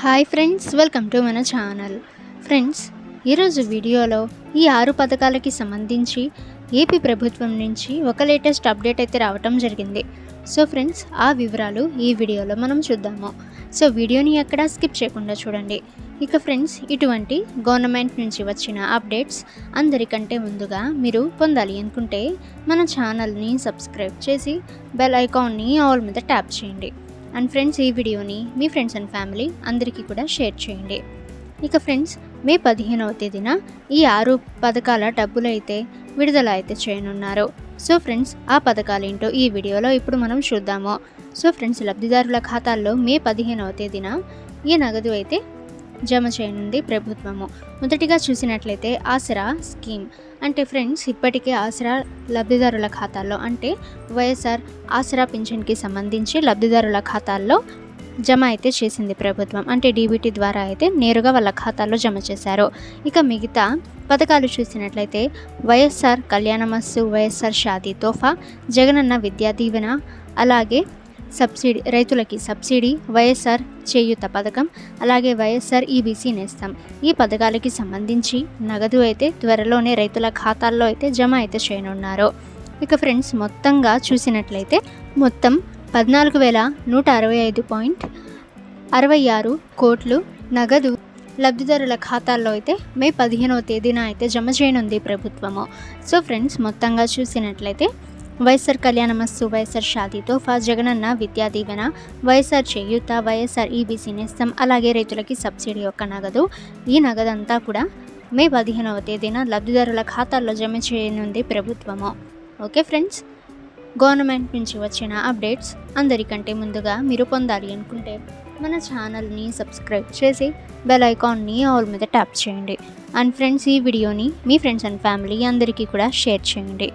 Hi friends welcome to మన channel. Friends ఈరోజు వీడియోలో ఈ ఆరు పథకాలకి సంబంధించి ఏపీ ప్రభుత్వం నుంచి ఒక లేటెస్ట్ అప్డేట్ అయితే రావటం జరిగింది. సో ఫ్రెండ్స్ ఆ వివరాలు ఈ వీడియోలో మనం చూద్దాము. సో వీడియోని ఎక్కడ స్కిప్ చేయకుండా చూడండి. ఇక ఫ్రెండ్స్ ఇటువంటి గవర్నమెంట్ నుంచి వచ్చిన అప్డేట్స్ అందరికంటే ముందుగా మీరు పొందాలి అనుకుంటే మన ఛానల్ని సబ్స్క్రైబ్ చేసి బెల్ ఐకాన్ని ఆల్ మీద ట్యాప్ చేయండి. అండ్ ఫ్రెండ్స్ ఈ వీడియోని మీ ఫ్రెండ్స్ అండ్ ఫ్యామిలీ అందరికీ కూడా షేర్ చేయండి. ఇక ఫ్రెండ్స్ మే పదిహేనవ తేదీన ఈ ఆరు పథకాల డబ్బులు అయితే విడుదల అయితే చేయనున్నారు. సో ఫ్రెండ్స్ ఆ పథకాలు ఏంటో ఈ వీడియోలో ఇప్పుడు మనం చూద్దాము. సో ఫ్రెండ్స్ లబ్ధిదారుల ఖాతాల్లో మే పదిహేనవ తేదీన ఈ నగదు అయితే జమ చేయనుంది ప్రభుత్వము. మొదటిగా చూసినట్లయితే ఆసరా స్కీమ్. అంటే ఫ్రెండ్స్ ఇప్పటికే ఆసరా లబ్ధిదారుల ఖాతాల్లో అంటే వైఎస్ఆర్ ఆసరా పింఛన్కి సంబంధించి లబ్ధిదారుల ఖాతాల్లో జమ అయితే చేసింది ప్రభుత్వం. అంటే డీబీటీ ద్వారా అయితే నేరుగా వాళ్ళ ఖాతాల్లో జమ చేశారు. ఇక మిగతా పథకాలు చూసినట్లయితే వైఎస్ఆర్ కళ్యాణమస్సు వైఎస్ఆర్ షాదీ తోఫా జగనన్న విద్యా దీవెన అలాగే సబ్సిడీ రైతులకి సబ్సిడీ వైఎస్ఆర్ చేయూత పథకం అలాగే వైఎస్ఆర్ ఈబీసీ నేస్తాం. ఈ పథకాలకి సంబంధించి నగదు అయితే త్వరలోనే రైతుల ఖాతాల్లో అయితే జమ అయితే చేయనున్నారు. ఇక ఫ్రెండ్స్ మొత్తంగా చూసినట్లయితే మొత్తం పద్నాలుగు వేల నూట అరవై ఐదు పాయింట్ అరవై ఆరు కోట్లు నగదు లబ్ధిదారుల ఖాతాల్లో అయితే మే పదిహేనవ తేదీన అయితే జమ చేయనుంది ప్రభుత్వము. సో ఫ్రెండ్స్ మొత్తంగా చూసినట్లయితే వైఎస్ఆర్ కళ్యాణమస్తు వైఎస్ఆర్ షాదీ తోఫా జగనన్న విద్యా దీవెన వైఎస్ఆర్ చేయూత వైఎస్ఆర్ ఈబీసీ నేస్తం అలాగే రైతులకి సబ్సిడీ యొక్క నగదు. ఈ నగదంతా కూడా మే పదిహేనవ తేదీన లబ్ధిదారుల ఖాతాల్లో జమ చేయనుంది ప్రభుత్వము. Okay friends? గవర్నమెంట్ నుంచి వచ్చిన అప్డేట్స్ అందరికంటే ముందుగా మీరు పొందాలి అనుకుంటే మన ఛానల్ని సబ్స్క్రైబ్ చేసి బెల్ ఐకాన్ని ఆల్ మీద ట్యాప్ చేయండి. అండ్ ఫ్రెండ్స్ ఈ వీడియోని మీ ఫ్రెండ్స్ అండ్ ఫ్యామిలీ అందరికీ కూడా షేర్ చేయండి.